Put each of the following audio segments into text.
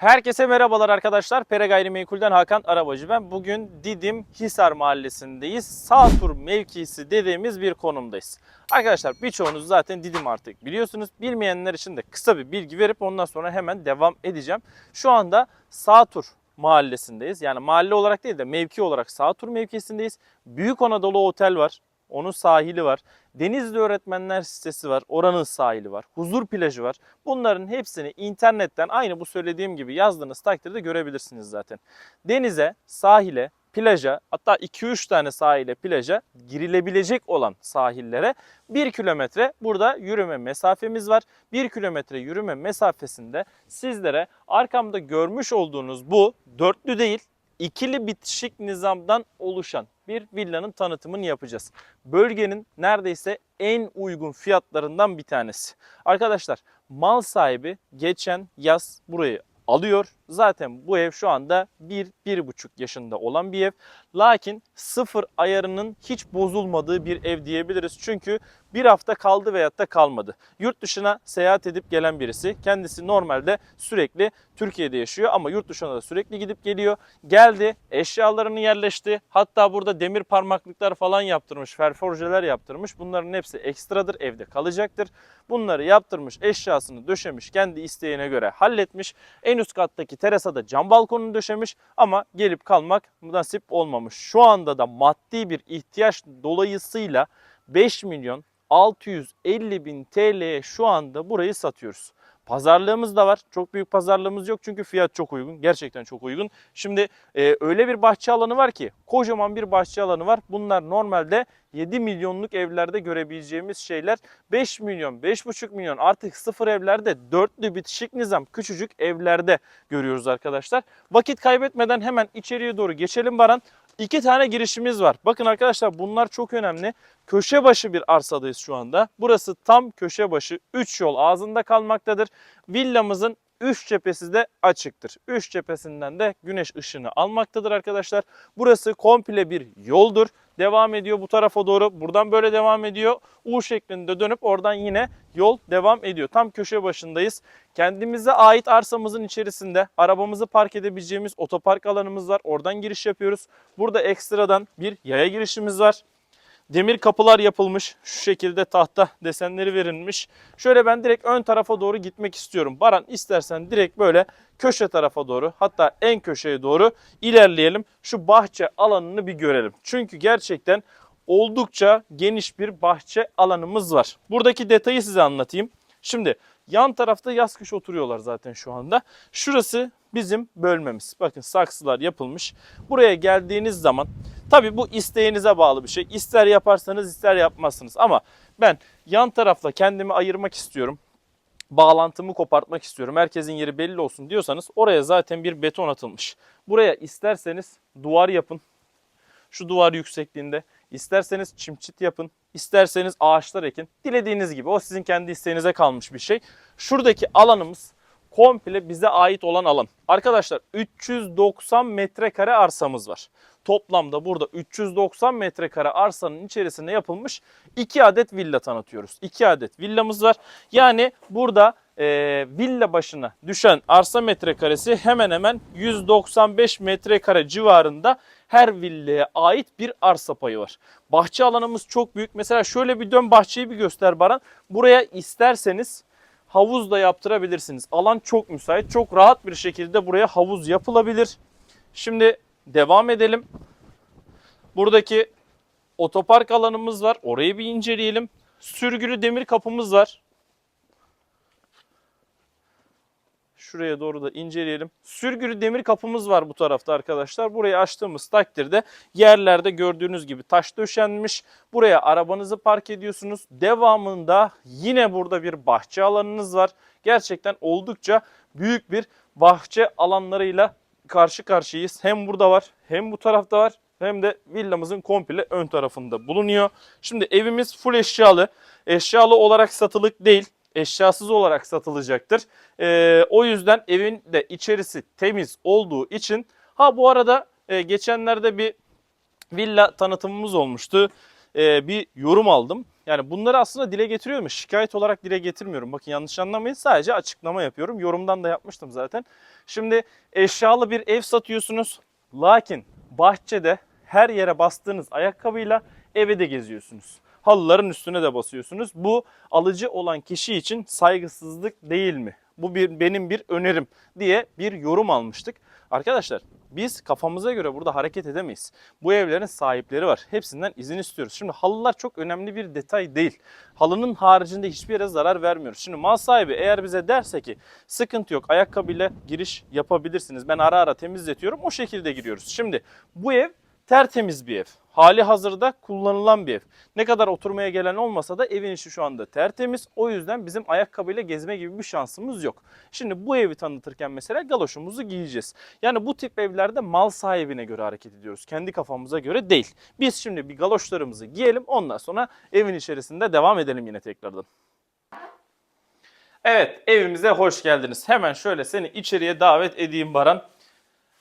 Herkese merhabalar arkadaşlar. Pere Gayrimenkul'den Hakan Arabacı ben. Bugün Didim Hisar Mahallesi'ndeyiz. Sağtur mevkisi dediğimiz bir konumdayız. Arkadaşlar birçoğunuz zaten Didim artık biliyorsunuz. Bilmeyenler için de kısa bir bilgi verip ondan sonra hemen devam edeceğim. Şu anda Sağtur mahallesindeyiz. Yani mahalle olarak değil de mevki olarak Sağtur mevkisindeyiz. Büyük Anadolu Otel var. Onun sahili var. Denizli Öğretmenler Sitesi var. Oranın sahili var. Huzur plajı var. Bunların hepsini internetten aynı bu söylediğim gibi yazdığınız takdirde görebilirsiniz zaten. Denize, sahile, plaja hatta 2-3 tane sahile, plaja girilebilecek olan sahillere 1 kilometre burada yürüme mesafemiz var. 1 kilometre yürüme mesafesinde sizlere arkamda görmüş olduğunuz bu dörtlü değil ikili bitişik nizamdan oluşan bir villanın tanıtımını yapacağız. Bölgenin neredeyse en uygun fiyatlarından bir tanesi. Arkadaşlar mal sahibi geçen yaz burayı alıyor. Zaten bu ev şu anda 1-1,5 yaşında olan bir ev. Lakin sıfır ayarının hiç bozulmadığı bir ev diyebiliriz. Çünkü bir hafta kaldı veyahut da kalmadı. Yurt dışına seyahat edip gelen birisi. Kendisi normalde sürekli Türkiye'de yaşıyor ama yurt dışına da sürekli gidip geliyor. Geldi, eşyalarını yerleşti. Hatta burada demir parmaklıklar falan yaptırmış, ferforjeler yaptırmış. Bunların hepsi ekstradır, evde kalacaktır. Bunları yaptırmış, eşyasını döşemiş, kendi isteğine göre halletmiş. En üst kattaki terasada cam balkonunu döşemiş ama gelip kalmak nasip olmamış. Şu anda da maddi bir ihtiyaç dolayısıyla 5 milyon 650 bin TL'ye şu anda burayı satıyoruz. Pazarlığımız da var. Çok büyük pazarlığımız yok çünkü fiyat çok uygun. Gerçekten çok uygun. Şimdi e, öyle bir bahçe alanı var ki kocaman bir bahçe alanı var. Bunlar normalde 7 milyonluk evlerde görebileceğimiz şeyler. 5 milyon, 5,5 milyon artık sıfır evlerde dörtlü bitişik nizam küçücük evlerde görüyoruz arkadaşlar. Vakit kaybetmeden hemen içeriye doğru geçelim Baran. İki tane girişimiz var. Bakın arkadaşlar bunlar çok önemli. Köşe başı bir arsadayız şu anda. Burası tam köşe başı. 3 yol ağzında kalmaktadır. Villamızın üç cephesi de açıktır. Üç cephesinden de güneş ışığını almaktadır arkadaşlar. Burası komple bir yoldur. Devam ediyor bu tarafa doğru. Buradan böyle devam ediyor. U şeklinde dönüp oradan yine yol devam ediyor. Tam köşe başındayız. Kendimize ait arsamızın içerisinde arabamızı park edebileceğimiz otopark alanımız var. Oradan giriş yapıyoruz. Burada ekstradan bir yaya girişimiz var. Demir kapılar yapılmış. Şu şekilde tahta desenleri verilmiş. Şöyle ben direkt ön tarafa doğru gitmek istiyorum. Baran istersen direkt böyle köşe tarafa doğru hatta en köşeye doğru ilerleyelim. Şu bahçe alanını bir görelim. Çünkü gerçekten oldukça geniş bir bahçe alanımız var. Buradaki detayı size anlatayım. Şimdi yan tarafta yaz kış oturuyorlar zaten şu anda. Şurası bizim bölmemiz. Bakın saksılar yapılmış. Buraya geldiğiniz zaman tabi bu isteğinize bağlı bir şey. İster yaparsanız ister yapmazsınız. Ama ben yan tarafla kendimi ayırmak istiyorum bağlantımı kopartmak istiyorum. Herkesin yeri belli olsun diyorsanız oraya zaten bir beton atılmış. Buraya isterseniz duvar yapın. Şu duvar yüksekliğinde. İsterseniz çimçit yapın. isterseniz ağaçlar ekin. Dilediğiniz gibi. O sizin kendi isteğinize kalmış bir şey. Şuradaki alanımız komple bize ait olan alan. Arkadaşlar 390 metrekare arsamız var. Toplamda burada 390 metrekare arsanın içerisinde yapılmış 2 adet villa tanıtıyoruz. 2 adet villamız var. Yani burada e, villa başına düşen arsa metrekaresi hemen hemen 195 metrekare civarında her villaya ait bir arsa payı var. Bahçe alanımız çok büyük. Mesela şöyle bir dön bahçeyi bir göster Baran. Buraya isterseniz havuz da yaptırabilirsiniz. Alan çok müsait. Çok rahat bir şekilde buraya havuz yapılabilir. Şimdi devam edelim. Buradaki otopark alanımız var. Orayı bir inceleyelim. Sürgülü demir kapımız var. Şuraya doğru da inceleyelim. Sürgülü demir kapımız var bu tarafta arkadaşlar. Burayı açtığımız takdirde yerlerde gördüğünüz gibi taş döşenmiş. Buraya arabanızı park ediyorsunuz. Devamında yine burada bir bahçe alanınız var. Gerçekten oldukça büyük bir bahçe alanlarıyla karşı karşıyayız. Hem burada var hem bu tarafta var hem de villamızın komple ön tarafında bulunuyor. Şimdi evimiz full eşyalı. Eşyalı olarak satılık değil eşyasız olarak satılacaktır. Ee, o yüzden evin de içerisi temiz olduğu için ha bu arada e, geçenlerde bir villa tanıtımımız olmuştu. Ee, bir yorum aldım. Yani bunları aslında dile getiriyorum. Şikayet olarak dile getirmiyorum. Bakın yanlış anlamayın. Sadece açıklama yapıyorum. Yorumdan da yapmıştım zaten. Şimdi eşyalı bir ev satıyorsunuz. Lakin bahçede her yere bastığınız ayakkabıyla eve de geziyorsunuz. Halıların üstüne de basıyorsunuz. Bu alıcı olan kişi için saygısızlık değil mi? Bu bir benim bir önerim diye bir yorum almıştık. Arkadaşlar biz kafamıza göre burada hareket edemeyiz. Bu evlerin sahipleri var. Hepsinden izin istiyoruz. Şimdi halılar çok önemli bir detay değil. Halının haricinde hiçbir yere zarar vermiyoruz. Şimdi mal sahibi eğer bize derse ki sıkıntı yok ayakkabıyla giriş yapabilirsiniz. Ben ara ara temizletiyorum. O şekilde giriyoruz. Şimdi bu ev tertemiz bir ev. Hali hazırda kullanılan bir ev. Ne kadar oturmaya gelen olmasa da evin içi şu anda tertemiz. O yüzden bizim ayakkabıyla gezme gibi bir şansımız yok. Şimdi bu evi tanıtırken mesela galoşumuzu giyeceğiz. Yani bu tip evlerde mal sahibine göre hareket ediyoruz. Kendi kafamıza göre değil. Biz şimdi bir galoşlarımızı giyelim ondan sonra evin içerisinde devam edelim yine tekrardan. Evet evimize hoş geldiniz. Hemen şöyle seni içeriye davet edeyim Baran.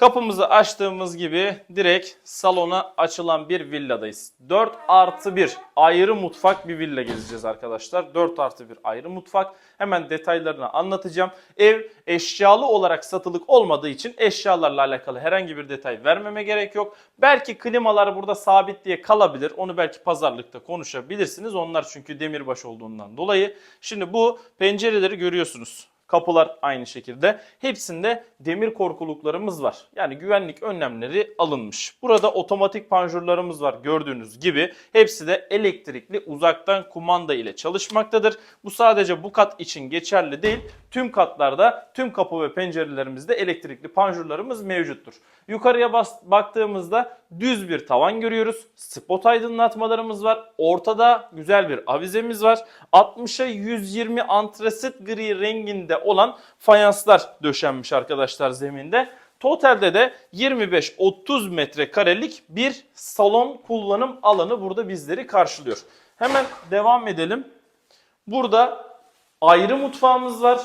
Kapımızı açtığımız gibi direkt salona açılan bir villadayız. 4 artı 1 ayrı mutfak bir villa gezeceğiz arkadaşlar. 4 artı 1 ayrı mutfak. Hemen detaylarını anlatacağım. Ev eşyalı olarak satılık olmadığı için eşyalarla alakalı herhangi bir detay vermeme gerek yok. Belki klimalar burada sabit diye kalabilir. Onu belki pazarlıkta konuşabilirsiniz. Onlar çünkü demirbaş olduğundan dolayı. Şimdi bu pencereleri görüyorsunuz. Kapılar aynı şekilde. Hepsinde demir korkuluklarımız var. Yani güvenlik önlemleri alınmış. Burada otomatik panjurlarımız var gördüğünüz gibi. Hepsi de elektrikli uzaktan kumanda ile çalışmaktadır. Bu sadece bu kat için geçerli değil. Tüm katlarda tüm kapı ve pencerelerimizde elektrikli panjurlarımız mevcuttur. Yukarıya baktığımızda düz bir tavan görüyoruz. Spot aydınlatmalarımız var. Ortada güzel bir avizemiz var. 60'a 120 antrasit gri renginde olan fayanslar döşenmiş arkadaşlar zeminde. Totalde de 25-30 metrekarelik bir salon kullanım alanı burada bizleri karşılıyor. Hemen devam edelim. Burada ayrı mutfağımız var.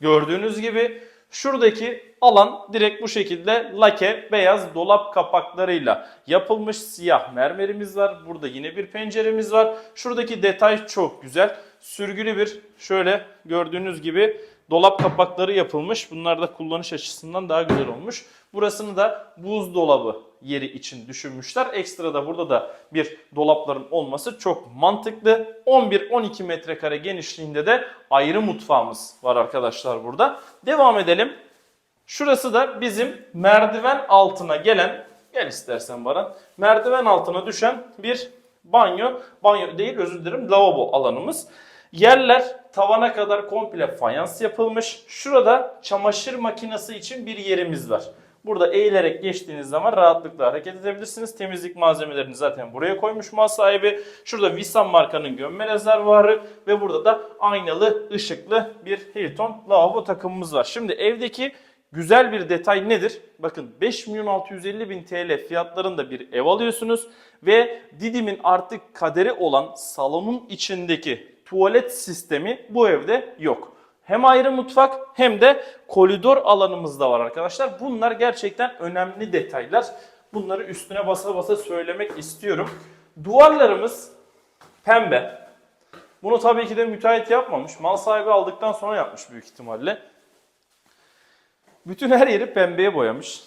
Gördüğünüz gibi şuradaki alan direkt bu şekilde lake beyaz dolap kapaklarıyla yapılmış siyah mermerimiz var. Burada yine bir penceremiz var. Şuradaki detay çok güzel. Sürgülü bir şöyle gördüğünüz gibi dolap kapakları yapılmış. Bunlar da kullanış açısından daha güzel olmuş. Burasını da buzdolabı yeri için düşünmüşler. Ekstra da burada da bir dolapların olması çok mantıklı. 11-12 metrekare genişliğinde de ayrı mutfağımız var arkadaşlar burada. Devam edelim. Şurası da bizim merdiven altına gelen, gel istersen Baran, merdiven altına düşen bir banyo, banyo değil özür dilerim lavabo alanımız. Yerler tavana kadar komple fayans yapılmış. Şurada çamaşır makinesi için bir yerimiz var. Burada eğilerek geçtiğiniz zaman rahatlıkla hareket edebilirsiniz. Temizlik malzemelerini zaten buraya koymuş mal sahibi. Şurada Visan markanın gömme rezervuarı ve burada da aynalı, ışıklı bir Hilton lavabo takımımız var. Şimdi evdeki güzel bir detay nedir? Bakın 5 milyon 650 bin TL fiyatlarında bir ev alıyorsunuz ve Didim'in artık kaderi olan salonun içindeki tuvalet sistemi bu evde yok. Hem ayrı mutfak hem de koridor alanımız da var arkadaşlar. Bunlar gerçekten önemli detaylar. Bunları üstüne basa basa söylemek istiyorum. Duvarlarımız pembe. Bunu tabii ki de müteahhit yapmamış. Mal sahibi aldıktan sonra yapmış büyük ihtimalle. Bütün her yeri pembeye boyamış.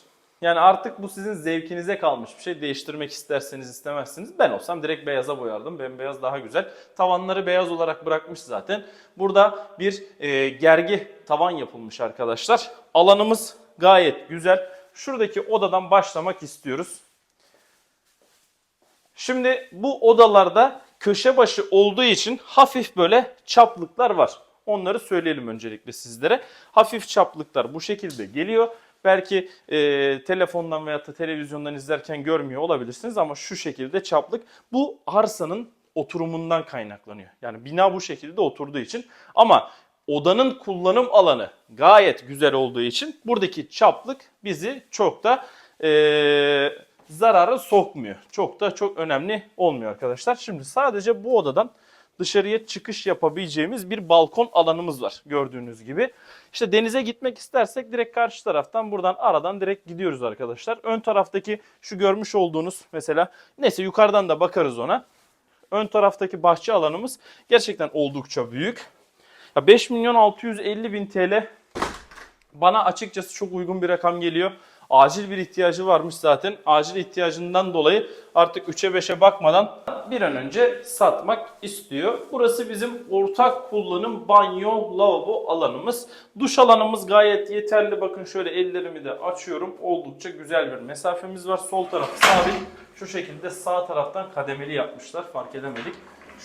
Yani artık bu sizin zevkinize kalmış bir şey. Değiştirmek isterseniz istemezsiniz. Ben olsam direkt beyaza boyardım. Bembeyaz daha güzel. Tavanları beyaz olarak bırakmış zaten. Burada bir e, gergi tavan yapılmış arkadaşlar. Alanımız gayet güzel. Şuradaki odadan başlamak istiyoruz. Şimdi bu odalarda köşe başı olduğu için hafif böyle çaplıklar var. Onları söyleyelim öncelikle sizlere. Hafif çaplıklar bu şekilde geliyor. Belki e, telefondan veya da televizyondan izlerken görmüyor olabilirsiniz ama şu şekilde çaplık. Bu arsanın oturumundan kaynaklanıyor. Yani bina bu şekilde oturduğu için. Ama odanın kullanım alanı gayet güzel olduğu için buradaki çaplık bizi çok da e, zarara sokmuyor. Çok da çok önemli olmuyor arkadaşlar. Şimdi sadece bu odadan dışarıya çıkış yapabileceğimiz bir balkon alanımız var gördüğünüz gibi. İşte denize gitmek istersek direkt karşı taraftan buradan aradan direkt gidiyoruz arkadaşlar. Ön taraftaki şu görmüş olduğunuz mesela neyse yukarıdan da bakarız ona. Ön taraftaki bahçe alanımız gerçekten oldukça büyük. Ya 5 milyon 650 bin TL bana açıkçası çok uygun bir rakam geliyor. Acil bir ihtiyacı varmış zaten. Acil ihtiyacından dolayı artık 3'e 5'e bakmadan bir an önce satmak istiyor. Burası bizim ortak kullanım banyo, lavabo alanımız. Duş alanımız gayet yeterli. Bakın şöyle ellerimi de açıyorum. Oldukça güzel bir mesafemiz var. Sol tarafı sabit. Şu şekilde sağ taraftan kademeli yapmışlar. Fark edemedik.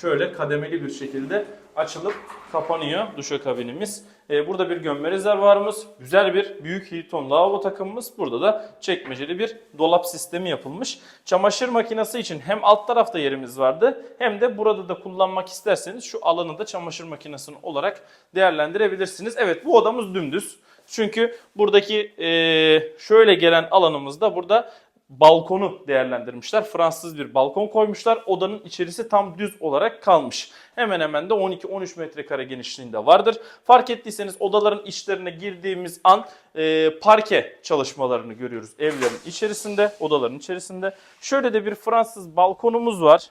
Şöyle kademeli bir şekilde açılıp kapanıyor duşakabinimiz. Ee, burada bir gömme rezervuarımız, güzel bir büyük Hilton lavabo takımımız. Burada da çekmeceli bir dolap sistemi yapılmış. Çamaşır makinesi için hem alt tarafta yerimiz vardı hem de burada da kullanmak isterseniz şu alanı da çamaşır makinesi olarak değerlendirebilirsiniz. Evet bu odamız dümdüz. Çünkü buradaki eee, şöyle gelen alanımızda burada balkonu değerlendirmişler. Fransız bir balkon koymuşlar. Odanın içerisi tam düz olarak kalmış. Hemen hemen de 12-13 metrekare genişliğinde vardır. Fark ettiyseniz odaların içlerine girdiğimiz an e, parke çalışmalarını görüyoruz evlerin içerisinde, odaların içerisinde. Şöyle de bir Fransız balkonumuz var.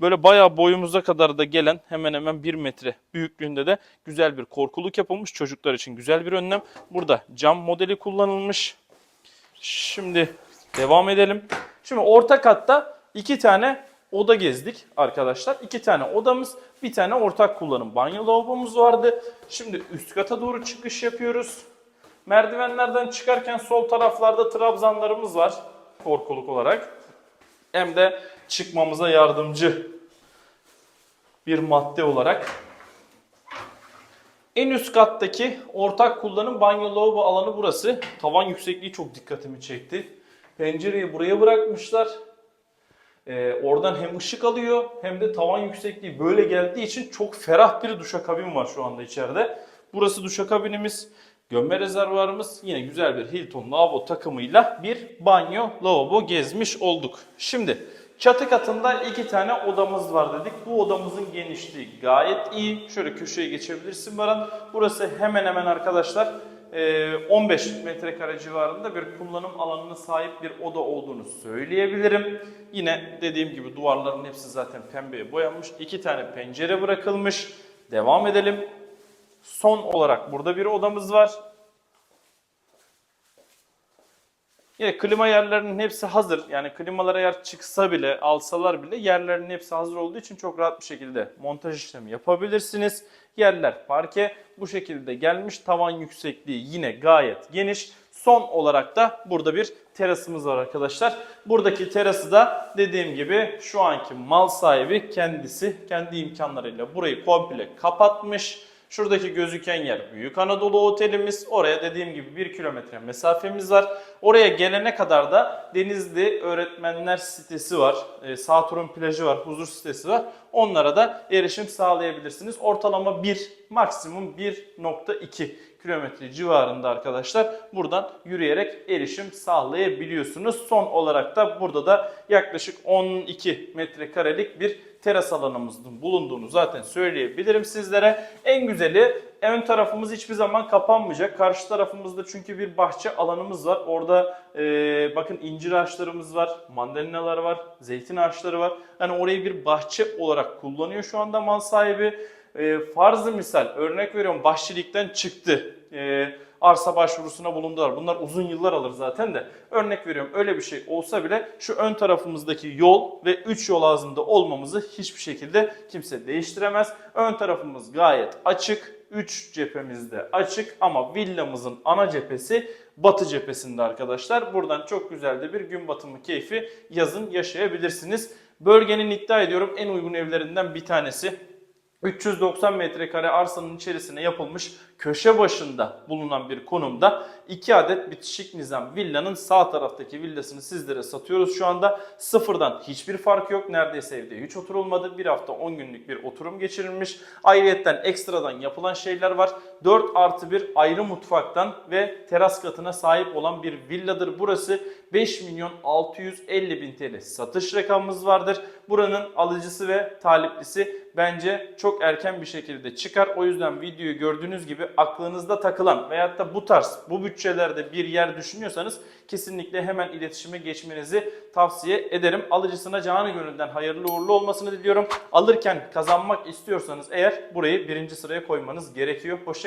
Böyle bayağı boyumuza kadar da gelen hemen hemen 1 metre büyüklüğünde de güzel bir korkuluk yapılmış. Çocuklar için güzel bir önlem. Burada cam modeli kullanılmış. Şimdi devam edelim. Şimdi orta katta iki tane oda gezdik arkadaşlar. İki tane odamız, bir tane ortak kullanım banyo lavabomuz vardı. Şimdi üst kata doğru çıkış yapıyoruz. Merdivenlerden çıkarken sol taraflarda trabzanlarımız var korkuluk olarak. Hem de çıkmamıza yardımcı bir madde olarak en üst kattaki ortak kullanım banyo lavabo alanı burası. Tavan yüksekliği çok dikkatimi çekti. Pencereyi buraya bırakmışlar. Ee, oradan hem ışık alıyor hem de tavan yüksekliği böyle geldiği için çok ferah bir duşakabin var şu anda içeride. Burası duşakabinimiz. Gömme rezervuarımız yine güzel bir Hilton lavabo takımıyla bir banyo lavabo gezmiş olduk. Şimdi çatı katında iki tane odamız var dedik. Bu odamızın genişliği gayet iyi. Şöyle köşeye geçebilirsin Baran. Burası hemen hemen arkadaşlar 15 metrekare civarında bir kullanım alanına sahip bir oda olduğunu söyleyebilirim. Yine dediğim gibi duvarların hepsi zaten pembeye boyanmış. İki tane pencere bırakılmış. Devam edelim. Son olarak burada bir odamız var. Yine klima yerlerinin hepsi hazır. Yani klimalar eğer çıksa bile, alsalar bile yerlerinin hepsi hazır olduğu için çok rahat bir şekilde montaj işlemi yapabilirsiniz. Yerler parke bu şekilde gelmiş. Tavan yüksekliği yine gayet geniş. Son olarak da burada bir terasımız var arkadaşlar. Buradaki terası da dediğim gibi şu anki mal sahibi kendisi kendi imkanlarıyla burayı komple kapatmış. Şuradaki gözüken yer Büyük Anadolu Otelimiz. Oraya dediğim gibi 1 kilometre mesafemiz var. Oraya gelene kadar da Denizli Öğretmenler sitesi var. E, Saturn plajı var, huzur sitesi var. Onlara da erişim sağlayabilirsiniz. Ortalama 1, maksimum 1.2 kilometre civarında arkadaşlar buradan yürüyerek erişim sağlayabiliyorsunuz. Son olarak da burada da yaklaşık 12 metrekarelik bir teras alanımızın bulunduğunu zaten söyleyebilirim sizlere. En güzeli ön tarafımız hiçbir zaman kapanmayacak. Karşı tarafımızda çünkü bir bahçe alanımız var. Orada e, bakın incir ağaçlarımız var, mandalinalar var, zeytin ağaçları var. Yani orayı bir bahçe olarak kullanıyor şu anda mal sahibi. E, farzı misal örnek veriyorum bahçelikten çıktı. E, arsa başvurusuna bulundular. Bunlar uzun yıllar alır zaten de. Örnek veriyorum öyle bir şey olsa bile şu ön tarafımızdaki yol ve 3 yol ağzında olmamızı hiçbir şekilde kimse değiştiremez. Ön tarafımız gayet açık. 3 cephemizde açık ama villamızın ana cephesi batı cephesinde arkadaşlar. Buradan çok güzel de bir gün batımı keyfi yazın yaşayabilirsiniz. Bölgenin iddia ediyorum en uygun evlerinden bir tanesi. 390 metrekare arsanın içerisine yapılmış köşe başında bulunan bir konumda 2 adet bitişik nizam villanın sağ taraftaki villasını sizlere satıyoruz şu anda. Sıfırdan hiçbir fark yok. Neredeyse evde hiç oturulmadı. Bir hafta 10 günlük bir oturum geçirilmiş. Ayrıyetten ekstradan yapılan şeyler var. 4 artı bir ayrı mutfaktan ve teras katına sahip olan bir villadır burası. 5 milyon 650 bin TL satış rakamımız vardır. Buranın alıcısı ve taliplisi bence çok erken bir şekilde çıkar. O yüzden videoyu gördüğünüz gibi aklınızda takılan veyahut da bu tarz bu bütçelerde bir yer düşünüyorsanız kesinlikle hemen iletişime geçmenizi tavsiye ederim. Alıcısına canı gönülden hayırlı uğurlu olmasını diliyorum. Alırken kazanmak istiyorsanız eğer burayı birinci sıraya koymanız gerekiyor.